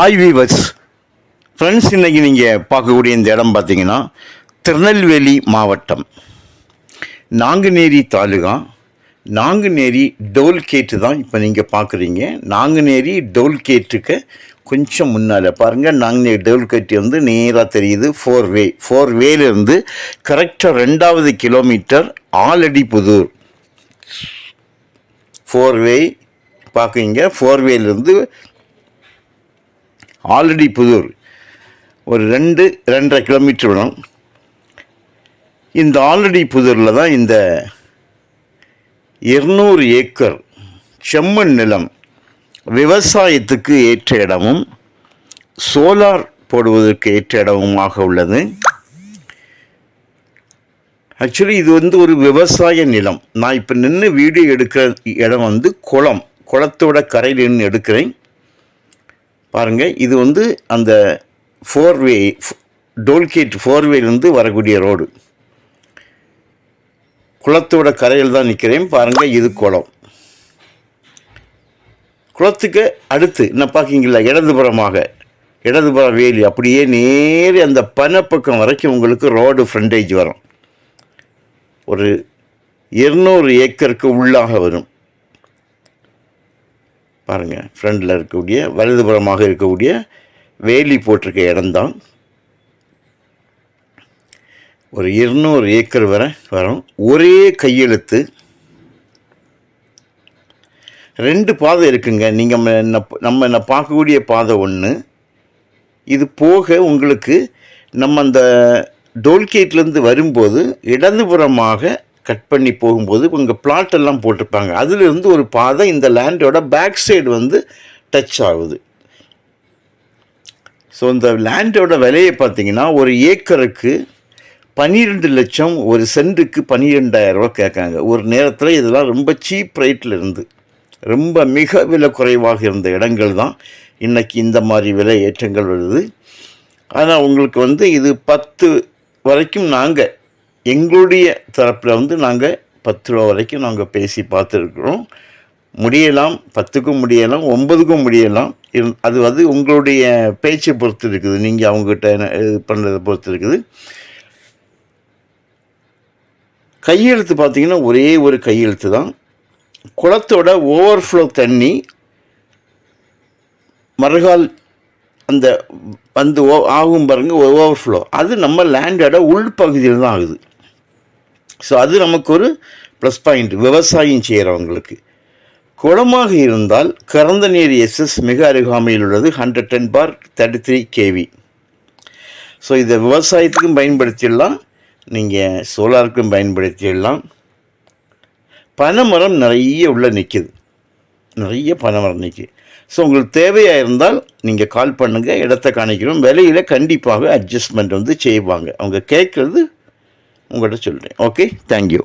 Hi viewers friends இன்றைக்கி நீங்கள் பார்க்கக்கூடிய இந்த இடம் பார்த்தீங்கன்னா திருநெல்வேலி மாவட்டம். நாங்குநேரி தாலுகா நாங்குநேரி டோல்கேட்டு தான் இப்போ நீங்கள் பார்க்குறீங்க. நாங்குநேரி டோல்கேட்டுக்கு கொஞ்சம் முன்னால் பாருங்கள் நாங்குநேரி டோல்கேட்டு வந்து நேராக தெரியுது. ஃபோர் வே ஃபோர் வேலேருந்து கரெக்டாக ரெண்டாவது kilometre Aladi Puthur. Four way பார்க்குறீங்க. ஃபோர் வேலேருந்து ஆல்ரெடி புதூர். ஒரு ரெண்டு ரெண்டரை கிலோமீட்டர் வரும் இந்த ஆல்ரெடி புதூரில் தான் இந்த இருநூறு ஏக்கர் செம்மண் நிலம் விவசாயத்துக்கு ஏற்ற இடமும் சோலார் போடுவதற்கு ஏற்ற இடமுமாக உள்ளது. ஆக்சுவலி இது வந்து ஒரு விவசாய நிலம். நான் இப்போ நின்று வீடியோ எடுக்கிற இடம் வந்து குளம். குளத்தோட கரையில் நின்று எடுக்கிறேன். பாருங்கள் இது வந்து அந்த ஃபோர்வே டோல்கேட் ஃபோர்வேலேருந்து வரக்கூடிய ரோடு. குளத்தோட கரையில் தான் நிற்கிறேன் பாருங்கள் இது குளம். குளத்துக்கு அடுத்து என்ன பார்க்கிங்களா இடதுபுறமாக இடதுபுற வேலி அப்படியே நேர் அந்த பனப்பக்கம் வரைக்கும் உங்களுக்கு ரோடு ஃப்ரண்டேஜ் வரும். ஒரு இருநூறு ஏக்கருக்கு உள்ளாக வரும். பாருங்கள் ஃப்ரண்டில் இருக்கக்கூடிய வலதுபுறமாக இருக்கக்கூடிய வேலி போட்டிருக்க இடம்தான். ஒரு இருநூறு ஏக்கர் வரை வரும். ஒரே கையெழுத்து. ரெண்டு பாதை இருக்குங்க. நீங்கள் நம்ம என்ன பார்க்கக்கூடிய பாதை ஒன்று இது போக உங்களுக்கு நம்ம அந்த டோல்கேட்லேருந்து வரும்போது இடதுபுறமாக கட் பண்ணி போகும்போது உங்கள் பிளாட் எல்லாம் போட்டிருப்பாங்க. அதிலிருந்து ஒரு பாதை இந்த லேண்டோட பேக் சைடு வந்து டச் ஆகுது. ஸோ இந்த லேண்டோட விலையை பார்த்திங்கன்னா ஒரு ஏக்கருக்கு பன்னிரெண்டு லட்சம் ஒரு சென்ட்டுக்கு பன்னிரெண்டாயிரம் ரூபா கேட்காங்க. ஒரு நேரத்தில் இதெல்லாம் ரொம்ப சீப் ரேட்டில் இருந்து ரொம்ப மிக விலை குறைவாக இருந்த இடங்கள் தான் இன்றைக்கி இந்த மாதிரி விலை ஏற்றங்கள் வருது. ஆனால் உங்களுக்கு வந்து இது பத்து வரைக்கும் நாங்கள் எங்களுடைய தரப்பில் வந்து நாங்கள் பத்து ரூபா வரைக்கும் நாங்கள் பேசி பார்த்துருக்குறோம். முடியலாம் பத்துக்கும் முடியலாம் ஒன்பதுக்கும் முடியலாம். இரு- அது வந்து உங்களுடைய பேச்சை பொறுத்து இருக்குது. நீங்கள் அவங்ககிட்ட என்ன- இது பண்ணுறதை பொறுத்து இருக்குது. கையெழுத்து பார்த்தீங்கன்னா ஒரே ஒரு கையெழுத்து தான். குளத்தோட ஓவர்ஃப்ளோ தண்ணி மறுகால் அந்த வந்து ஓ ஆகும் பாருங்கள் ஓவர்ஃப்ளோ அது நம்ம லேண்டோட உள்பகுதியில் தான் ஆகுது. ஸோ அது நமக்கு ஒரு ப்ளஸ் பாயிண்ட் விவசாயம் செய்கிறவங்களுக்கு குளமாக இருந்தால் கறந்த நீர் எஸ்எஸ் மிக அருகாமையில் உள்ளது ஹண்ட்ரட் டென் பார் தேர்ட்டி த்ரீ கேவி ஸோ இதை விவசாயத்துக்கும் பயன்படுத்திடலாம் நீங்கள் சோலாருக்கும் பயன்படுத்திடலாம். பனைமரம் நிறைய உள்ளே நிற்கிது நிறைய பனைமரம் நிற்கிது ஸோ உங்களுக்கு தேவையாக இருந்தால் நீங்கள் கால் பண்ணுங்கள் இடத்த காணிக்கிறோம். விலையில் கண்டிப்பாக அட்ஜஸ்ட்மெண்ட் வந்து செய்வாங்க. அவங்க கேட்குறது உங்கள்கிட்ட சொல்கிறேன் ஓகே தேங்க்யூ